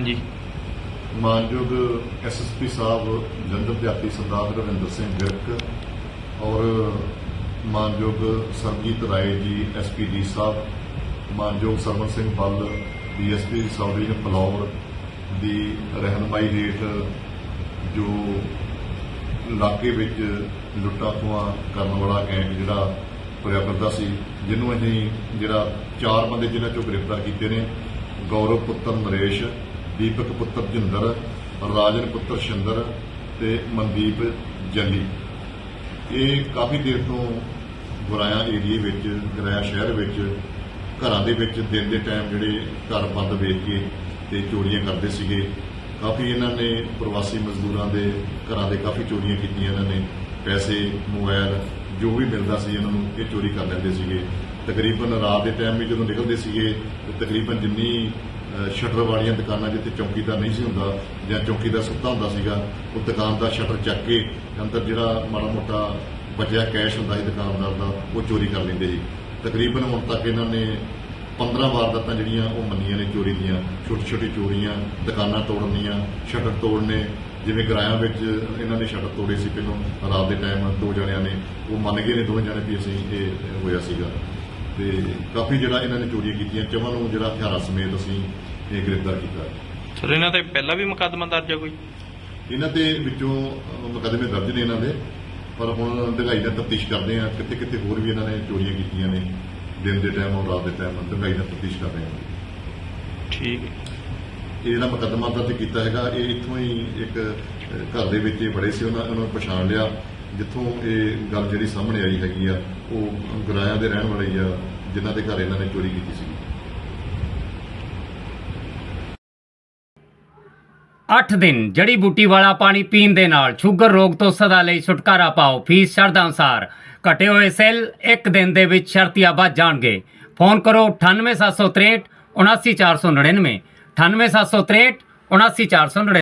ਹਾਂਜੀ। ਮਾਨਯੋਗ ਐਸਐਸਪੀ ਸਾਹਿਬ ਜਨਰਲ ਅਧਿਆਪੀ ਸਰਦਾਰ ਰਵਿੰਦਰ ਸਿੰਘ ਵਿਰਕ ਔਰ ਮਾਨਯੋਗ ਸਰਜੀਤ ਰਾਏ ਜੀ ਐਸਪੀਡੀ ਸਾਹਿਬ, ਮਾਨਯੋਗ Sarwan Singh Bal DSP sub division Phillaur ਦੀ ਰਹਿਨਮਾਈ ਹੇਠ ਜੋ ਇਲਾਕੇ ਵਿੱਚ ਲੁੱਟਾਂ ਖੋਹਾਂ ਕਰਨ ਵਾਲਾ ਗੈਂਗ ਜਿਹੜਾ ਤੁਰਿਆ ਕਰਦਾ ਸੀ, ਜਿਹਨੂੰ ਅਸੀਂ ਜਿਹੜਾ ਚਾਰ ਬੰਦੇ ਜਿਨ੍ਹਾਂ ਚੋਂ ਗ੍ਰਿਫਤਾਰ ਕੀਤੇ ਨੇ, ਗੌਰਵ ਪੁੱਤਰ ਨਰੇਸ਼ ਦੀਪਕ ਪੁੱਤਰ ਜਿੰਦਰ, ਰਾਜਨ ਪੁੱਤਰ ਸ਼ਿੰਦਰ ਤੇ ਮਨਦੀਪ ਜੱਲੀ ਇਹ ਕਾਫੀ ਦੇਰ ਤੋਂ ਗੁਰਾਇਆ ਏਰੀਏ ਵਿੱਚ, ਗੁਰਾਇਆ ਸ਼ਹਿਰ ਵਿੱਚ, ਘਰਾਂ ਦੇ ਵਿੱਚ ਦਿਨ ਦੇ ਟਾਈਮ ਜਿਹੜੇ ਘਰ ਬੰਦ ਵੇਚ ਕੇ ਤੇ ਚੋਰੀਆਂ ਕਰਦੇ ਸੀਗੇ। ਕਾਫੀ ਇਹਨਾਂ ਨੇ ਪ੍ਰਵਾਸੀ ਮਜ਼ਦੂਰਾਂ ਦੇ ਘਰਾਂ ਦੇ ਕਾਫੀ ਚੋਰੀਆਂ ਕੀਤੀਆਂ ਇਹਨਾਂ ਨੇ। ਪੈਸੇ ਮੋਬਾਈਲ ਜੋ ਵੀ ਮਿਲਦਾ ਸੀ ਇਹਨਾਂ ਨੂੰ ਇਹ ਚੋਰੀ ਕਰ ਲੈਂਦੇ ਸੀਗੇ। ਤਕਰੀਬਨ ਰਾਤ ਦੇ ਟਾਈਮ ਵੀ ਜਦੋਂ ਨਿਕਲਦੇ ਸੀਗੇ ਤਕਰੀਬਨ ਜਿੰਨੀ ਸ਼ਟਰ ਵਾਲੀਆਂ ਦੁਕਾਨਾਂ ਜਿੱਥੇ ਚੌਕੀਦਾਰ ਨਹੀਂ ਸੀ ਹੁੰਦਾ ਜਾਂ ਚੌਕੀਦਾਰ ਸੁੱਤਾ ਹੁੰਦਾ ਸੀਗਾ, ਉਹ ਦੁਕਾਨ ਦਾ ਸ਼ਟਰ ਚੱਕ ਕੇ ਅੰਦਰ ਜਿਹੜਾ ਮਾੜਾ ਮੋਟਾ ਬਚਿਆ ਕੈਸ਼ ਹੁੰਦਾ ਸੀ ਦੁਕਾਨਦਾਰ ਦਾ, ਉਹ ਚੋਰੀ ਕਰ ਲੈਂਦੇ ਸੀ। ਤਕਰੀਬਨ ਹੁਣ ਤੱਕ ਇਹਨਾਂ ਨੇ 15 ਵਾਰਦਾਤਾਂ ਜਿਹੜੀਆਂ ਉਹ ਮੰਨੀਆਂ ਨੇ ਚੋਰੀ ਦੀਆਂ ਛੋਟੀ ਛੋਟੀ ਚੋਰੀਆਂ, ਦੁਕਾਨਾਂ ਤੋੜਨੀਆਂ ਸ਼ਟਰ ਤੋੜਨੇ, ਜਿਵੇਂ ਗਰਾਇਆ ਵਿੱਚ ਇਹਨਾਂ ਨੇ ਸ਼ਟਰ ਤੋੜੇ ਸੀ ਪਹਿਲਾਂ, ਰਾਤ ਦੇ ਟਾਈਮ ਦੋ ਜਣਿਆਂ ਨੇ, ਉਹ ਮੰਨ ਗਏ ਨੇ ਦੋਵੇਂ ਜਣੇ ਵੀ ਅਸੀਂ ਇਹ ਹੋਇਆ ਸੀਗਾ। ਤੇ ਕਾਫੀ ਜਿਹੜਾ ਇਹਨਾਂ ਨੇ ਚੋਰੀਆਂ ਕੀਤੀਆਂ ਚਵਾਂ ਨੂੰ ਜਿਹੜਾ ਹਥਿਆਰਾਂ ਸਮੇਤ ਅਸੀਂ ਇਹ ਗ੍ਰਿਫਤਾਰ ਕੀਤਾ। ਸਰ ਇਹਨਾਂ ਤੇ ਪਹਿਲਾਂ ਵੀ ਮੁਕੱਦਮਾ ਦਰਜ ਹੈ ਕੋਈ? ਇਹਨਾਂ ਤੇ ਵਿੱਚੋਂ ਮੁਕੱਦਮੇ ਦਰਜ ਨੇ ਇਹਨਾਂ ਦੇ ਪਰ ਹੁਣ ਦਗਾਈ ਦਾ ਤਫਤੀਸ਼ ਕਰਦੇ ਆ ਕਿੱਥੇ ਕਿੱਥੇ ਹੋਰ ਵੀ ਇਹਨਾਂ ਨੇ ਚੋਰੀਆਂ ਕੀਤੀਆਂ ਨੇ ਦਿਨ ਦੇ ਟਾਈਮ ਔਰ ਰਾਤ ਦੇ ਟਾਈਮ ਦਗਾਈ ਦਾ ਤਫਤੀਸ਼ ਕਰ ਰਹੇ ਹਾਂ। ਠੀਕ ਹੈ। ਇਹ ਜਿਹੜਾ ਮੁਕੱਦਮਾ ਦਰਜ ਕੀਤਾ ਹੈਗਾ ਇਹ ਇੱਥੋਂ ਹੀ ਇੱਕ ਘਰ ਦੇ ਵਿੱਚ ਇਹ ਬੜੇ ਸੀ ਉਹਨਾਂ ਉਹਨਾਂ ਨੂੰ ਪਛਾਣ ਲਿਆ। ਜਿੱਥੋਂ ਇਹ ਗੱਲ ਜਿਹੜੀ ਸਾਹਮਣੇ ਆਈ ਹੈਗੀ ਆ, ਉਹ ਗੁਰਾਇਆਂ ਦੇ ਰਹਿਣ ਵਾਲੇ ਆ ਜਿਨ੍ਹਾਂ ਦੇ ਘਰ ਇਹਨਾਂ ਨੇ ਚੋਰੀ ਕੀਤੀ ਸੀ। 8 ਦਿਨ, ਜੜੀ ਬੂਟੀ ਵਾਲਾ ਪਾਣੀ ਪੀਣ ਦੇ ਨਾਲ ਸ਼ੂਗਰ ਰੋਗ ਤੋਂ ਸਦਾ ਲਈ ਛੁਟਕਾਰਾ ਪਾਓ, ਫੀਸ ਸ਼ਰਧਾ ਅਨੁਸਾਰ। ਘਟੇ ਹੋਏ ਸੈੱਲ ਇੱਕ ਦਿਨ ਦੇ ਵਿੱਚ ਸ਼ਰਤੀਆਂ ਵੱਧ ਜਾਣਗੇ। ਫੋਨ ਕਰੋ 98763 79499 98763 79499